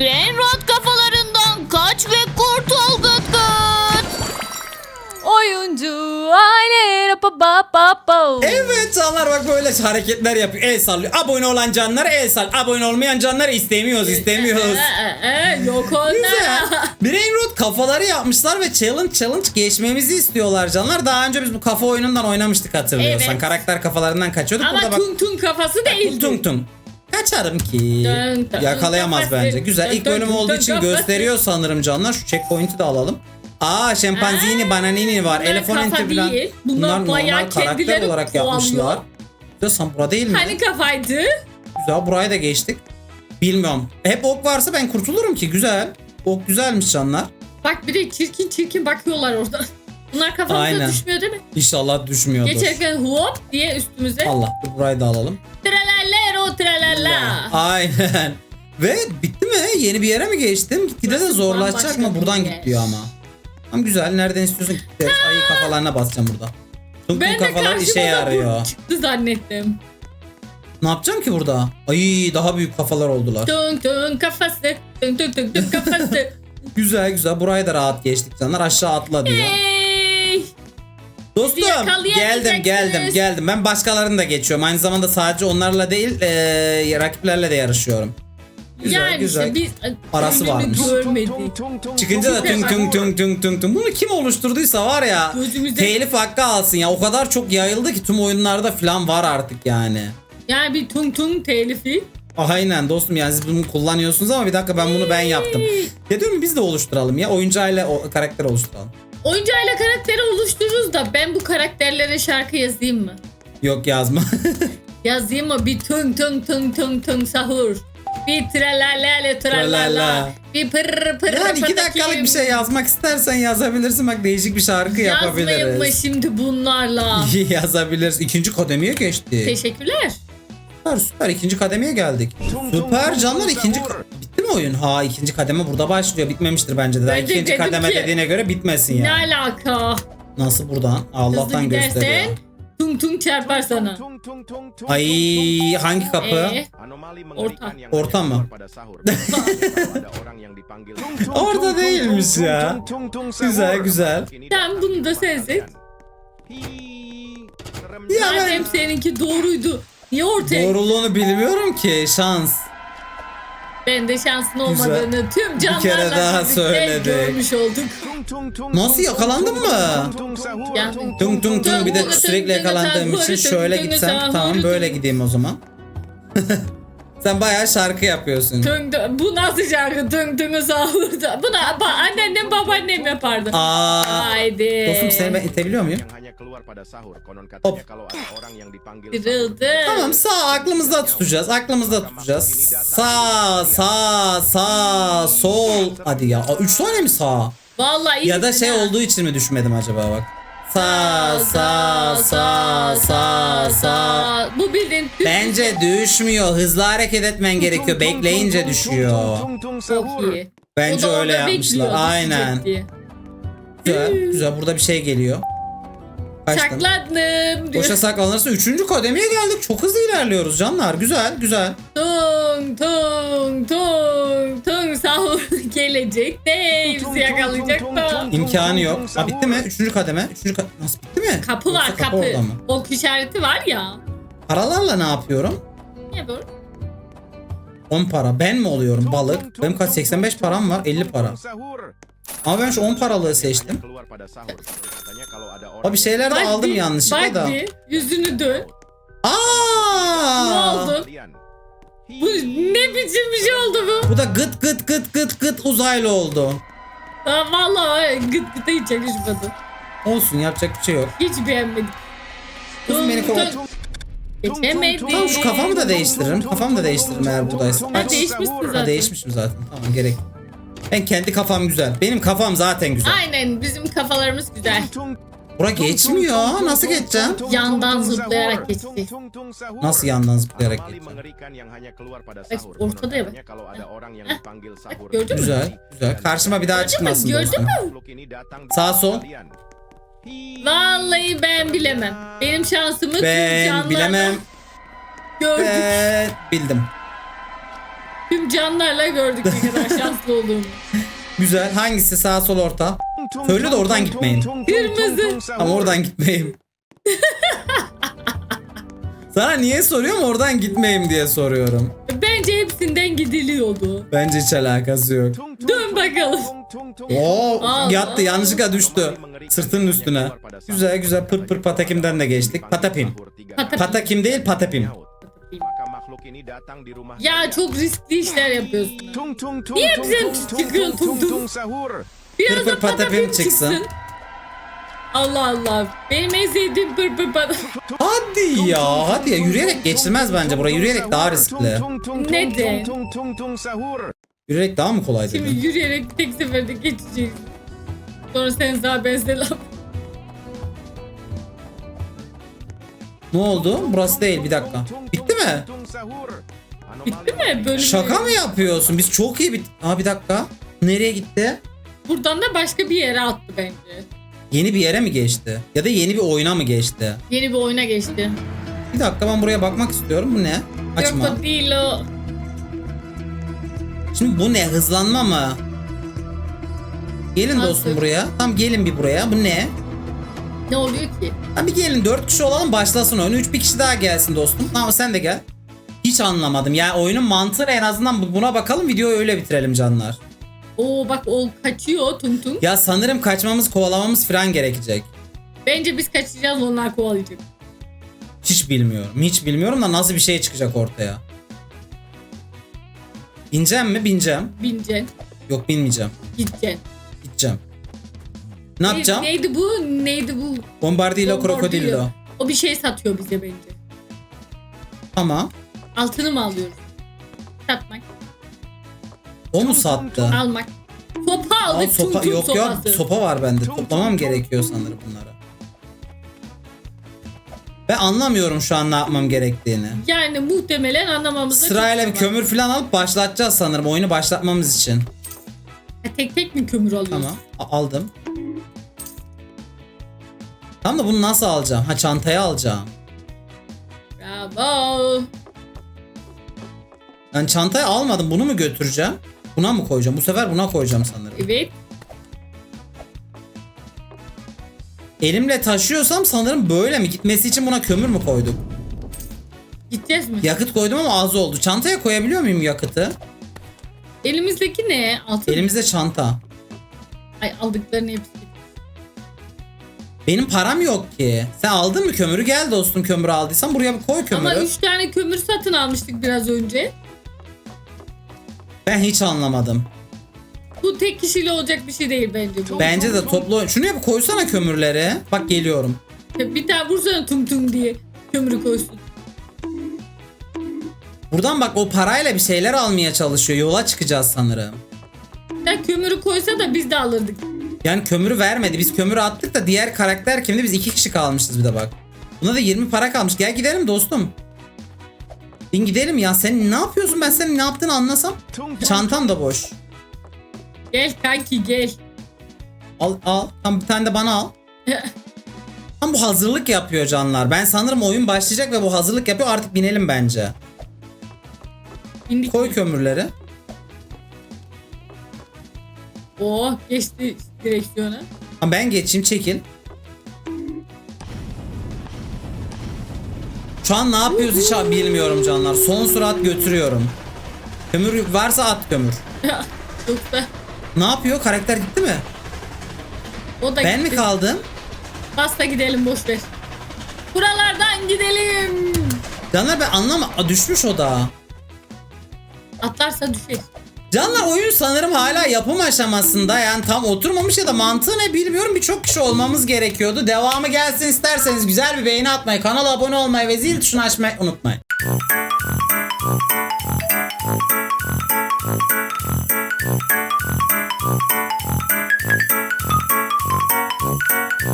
Brainrot kafalarından kaç ve kurtul gıt gıt. Oyuncu aile rapa ba ba ba. Evet canlar bak böyle hareketler yapıyor. El sallıyor. Abone olan canlar el sall. Abone olmayan canlar istemiyoruz istemiyoruz. Ee, e, yok onlar. Güzel. Brain Rot kafaları yapmışlar ve challenge challenge geçmemizi istiyorlar canlar. Daha önce biz bu kafa oyunundan oynamıştık hatırlıyorsan. Evet. Karakter kafalarından kaçıyorduk. Ama Burada bak tung tung kafası değildi. tung tung. Kaçarım ki. Dön, dön, Yakalayamaz bence. Güzel. Dön, İlk dön, bölüm dön, olduğu dön, için gösteriyor sanırım canlar. Şu checkpoint'i de alalım. Aa şempanzini, bananini var. Bunlar Elefanti kafa falan. değil. Bunlar bayağı normal karakter kendileri olarak kovalıyor. yapmışlar. Güzel sampura değil mi? Hani kafaydı? Güzel burayı da geçtik. Bilmiyorum. Hep ok varsa ben kurtulurum ki. Güzel. Ok güzelmiş canlar. Bak bir de çirkin çirkin bakıyorlar orada. Bunlar kafamıza Aynen. düşmüyor değil mi? İnşallah düşmüyordur. Geçerken hop diye üstümüze. Allah burayı da alalım. Tralallero tralala. Aynen. Ve bitti mi? Yeni bir yere mi geçtim? Gitgide de zorlaşacak mı? Buradan git diyor ama. Tamam güzel. Nereden istiyorsun git. Ayı kafalarına basacağım burada. Tum Ben de kafalar işe yarıyor. çıktı zannettim. Ne yapacağım ki burada? Ay daha büyük kafalar oldular. Tung tung kafası. Tung tung tung kafası. Güzel güzel. Burayı da rahat geçtik canlar. Aşağı atla diyor. Hey. Dostum geldim geldim geldim. Ben başkalarını da geçiyorum. Aynı zamanda sadece onlarla değil eee, rakiplerle de yarışıyorum. Güzel yani güzel. işte biz Parası ömrünü varmış. görmedik. Çıkınca da tung tung tung tung tung tung. Bunu kim oluşturduysa var ya Gözümüzde- telif hakkı alsın ya. O kadar çok yayıldı ki tüm oyunlarda falan var artık yani. Yani bir tung tung telifi. Aynen dostum yani siz bunu kullanıyorsunuz ama bir dakika ben bunu ben yaptım. Ya diyorum biz de oluşturalım ya. Oyuncuyla o karakter oluşturalım. Oyuncuyla karakteri oluştururuz da ben bu karakterlere şarkı yazayım mı? Yok yazma. Yazayım mı? Bir tung tung tung tung tung sahur. Bir tralalale Tralala. Bir pırr pırr yani iki dakikalık bir şey yazmak istersen yazabilirsin. Bak değişik bir şarkı Yazmayayım mı yapabiliriz. şimdi bunlarla? Yazabiliriz. İkinci kademeye geçti. Teşekkürler. Süper süper ikinci kademeye geldik. Süper canlar ikinci bitti mi oyun? Ha ikinci kademe burada başlıyor. Bitmemiştir bence de. Daha Ben de ikinci dedim kademe ki- dediğine göre bitmesin Ne ya. alaka? Nasıl buradan? Hızlı Allah'tan gidersen gösteriyor. tung tung çarpar sana. Ay hangi kapı? Ee? Orta. Orta mı? Orada değilmiş ya. Güzel güzel. Sen bunu da seç. Ya ben Madem seninki doğruydu. Niye ortaya? doğruluğunu bilmiyorum ki şans. Ben de şansın olmadığını tüm canlarla kere daha birlikte söyledik. görmüş olduk. Nasıl yakalandın mı? Yani- Tung tung tung bir de sürekli yakalandığım için şöyle gitsem tamam böyle gideyim o zaman. Sen bayağı şarkı yapıyorsun. Tung tung- bu nasıl şarkı tung tungu sahurda. Bunu ba- anneannem babaannem yapardı. Aa, Haydi. dostum seni ben itebiliyor muyum? Hop. Kırıldı. Tamam sağ aklımızda tutacağız. Aklımızda tutacağız. Sağ, sağ, sağ, sol. Hadi ya. Aa, üç tane mi sağ? Vallahi Ya da şey ha. olduğu için mi düşmedim acaba bak. Sağ, sağ, sağ, sağ, sağ. Bu bildiğin düz Bence düşmüyor. Hızlı hareket etmen gerekiyor. Bekleyince düşüyor. çok iyi. Bence O da öyle orada yapmışlar. bekliyor, Aynen. düşecek diye. Güzel. Güzel. Burada bir şey geliyor. Kaçtın. Sakladım diyor. Boşa saklanırsa üçüncü kademeye geldik. Çok hızlı ilerliyoruz canlar. Güzel güzel. Tung tung tung tung sahur gelecek bizi yakalayacak da. İmkanı yok. Ha bitti mi? Üçüncü kademe. Üçüncü kademe. Nasıl bitti mi? Kapı var Yoksa kapı. orada mı? Ok işareti var ya. Paralarla ne yapıyorum? Niye böyle? 10 para. Ben mi oluyorum balık? Benim kaç 85 param var 50 para. Ama ben şu 10 paralığı seçtim. O bir şeyler de Bak aldım bir- yanlışlıkla bak da. bir, yüzünü dön. Aa! Ne oldu? Bu ne biçim bir şey oldu bu? Bu da gıt gıt gıt gıt gıt uzaylı oldu. Aa, vallahi gıt gıta hiç yakışmadı. Olsun yapacak bir şey yok. Hiç beğenmedim. Kızım beni Tung kov- tung. Geçemedim. Tamam şu kafamı da değiştiririm. Kafamı da değiştiririm eğer buradaysa. Ha, değişmişsin zaten. Ha değişmişim zaten. Tamam gerek. Ben kendi kafam güzel. Benim kafam zaten güzel. Aynen bizim kafalarımız güzel. Bura geçmiyor. Nasıl geçeceğim? Yandan zıplayarak geçecek. Nasıl yandan zıplayarak geçeceğim? Bak, ortada ya bak. Heh, gördün mü? Güzel. Güzel. Karşıma bir daha Gördün çıkmasın Gördün mü? Sağ sol. Vallahi ben bilemem. Benim şansımı tüm Ben bilemem. gördük. Ben bildim. Tüm canlarla gördük ne kadar şanslı olduğumu. Güzel. Hangisi sağ sol orta? Söyle de oradan gitmeyin. Kırmızı. Ama oradan gitmeyeyim. Sana niye soruyorum oradan gitmeyeyim diye soruyorum. Bence hepsinden gidiliyordu. Bence hiç alakası yok. Dön bakalım. Oo Allah. yattı yanlışlıkla düştü. Sırtının üstüne. Güzel güzel pır pır patakimden de geçtik. Patapim. Patapim. Patakim değil patapim. Ya çok riskli işler yapıyorsun. Niye bize çıkıyorsun tung tung? Biraz Pır pır patapim çıksın. çıksın. Allah Allah. Benim en sevdiğim pır pır patapim. Hadi ya hadi ya yürüyerek geçilmez bence buraya yürüyerek daha riskli. Neden? Yürüyerek daha mı kolay Şimdi dedin? yürüyerek tek seferde geçeceğiz. Sonra sen sağ ben selam. Ne oldu? Burası değil bir dakika. Bitti mi? Bitti mi? Bölüm Şaka mı yapıyorsun? Biz çok iyi bit... Aa bir dakika. Nereye gitti? Buradan da başka bir yere attı bence. Yeni bir yere mi geçti? Ya da yeni bir oyuna mı geçti? Yeni bir oyuna geçti. Bir dakika ben buraya bakmak istiyorum. Bu ne? Açma. Yok o değil o. Şimdi bu ne? Hızlanma mı? Gelin Nasıl? dostum buraya. Tam gelin bir buraya. Bu ne? Ne oluyor ki? Tam bir gelin. Dört kişi olalım başlasın oyun. Üç bir kişi daha gelsin dostum. Tamam sen de gel. Hiç anlamadım. Yani oyunun mantığı en azından bu- buna bakalım. Videoyu öyle bitirelim canlar. Oo bak o kaçıyor tung. Ya sanırım kaçmamız, kovalamamız falan gerekecek. Bence biz kaçacağız onlar kovalayacak. Hiç bilmiyorum. Hiç bilmiyorum da nasıl bir şey çıkacak ortaya. Bineceğim mi? Bineceğim. Bineceksin. Yok binmeyeceğim. Gideceksin. Gideceğim. Ne yapacağım? Ne- neydi bu? Neydi bu? Bombardillo Bombardillo. krokodillo. O bir şey satıyor bize bence. Tamam. Altını mı alıyoruz? Satmak. O mu sattı? Almak. Sopa Al aldık. sopa tung tung yok sopası. sopa var bende. Tum, Toplamam tum, tum, gerekiyor tum. sanırım bunları. Ben anlamıyorum şu an ne yapmam gerektiğini. Yani muhtemelen anlamamızda Sırayla bir kömür falan alıp başlatacağız sanırım oyunu başlatmamız için. Ha, tek tek mi kömür alıyoruz? Tamam a- aldım. Tamam da bunu nasıl alacağım? Ha çantaya alacağım. Bravo. Ben çantaya almadım bunu mu götüreceğim? Buna mı koyacağım? Bu sefer buna koyacağım sanırım. Evet. Elimle taşıyorsam sanırım böyle mi? Gitmesi için buna kömür mü koyduk? Gideceğiz mi? Yakıt koydum ama az oldu. Çantaya koyabiliyor muyum yakıtı? Elimizdeki ne? Altın. Elimizde çanta. Ay aldıkların hepsi. Benim param yok ki. Sen aldın mı kömürü? Gel dostum kömürü aldıysan buraya bir koy kömürü. Ama 3 tane kömür satın almıştık biraz önce. Ben hiç anlamadım. Bu tek kişiyle olacak bir şey değil bence bu. Bence de toplu... Şunu bir koysana kömürleri. Bak geliyorum. Bir tane vursana tum tum diye kömürü koysun. Buradan bak o parayla bir şeyler almaya çalışıyor. Yola çıkacağız sanırım. Ya kömürü koysa da biz de alırdık. Yani kömürü vermedi. Biz kömürü attık da diğer karakter kimdi? Biz iki kişi kalmışız bir de bak. Buna da 20 para kalmış. Gel gidelim dostum. Bin gidelim ya. Sen ne yapıyorsun? Ben senin ne yaptığını anlasam. Çantam da boş. Gel kanki gel. Al al. Tam bir tane de bana al. Tam bu hazırlık yapıyor canlar. Ben sanırım oyun başlayacak ve bu hazırlık yapıyor. Artık binelim bence. Bindik. Koy kömürleri. Oh geçti direksiyona. Ha, ben geçeyim çekil. Şu an ne yapıyoruz hiç bilmiyorum canlar. Son sürat götürüyorum. Kömür varsa at kömür. Yoksa Ne yapıyor? Karakter gitti mi? o da Ben mi gitti. kaldım? Bas da gidelim boş ver. Buralardan gidelim. Canlar ben anlama. Aa, düşmüş o da. Atlarsa düşer. Canlar oyun sanırım hala yapım aşamasında yani tam oturmamış ya da mantığı ne bilmiyorum birçok kişi olmamız gerekiyordu. Devamı gelsin isterseniz güzel bir beğeni atmayı, kanala abone olmayı ve zil tuşunu açmayı unutmayın.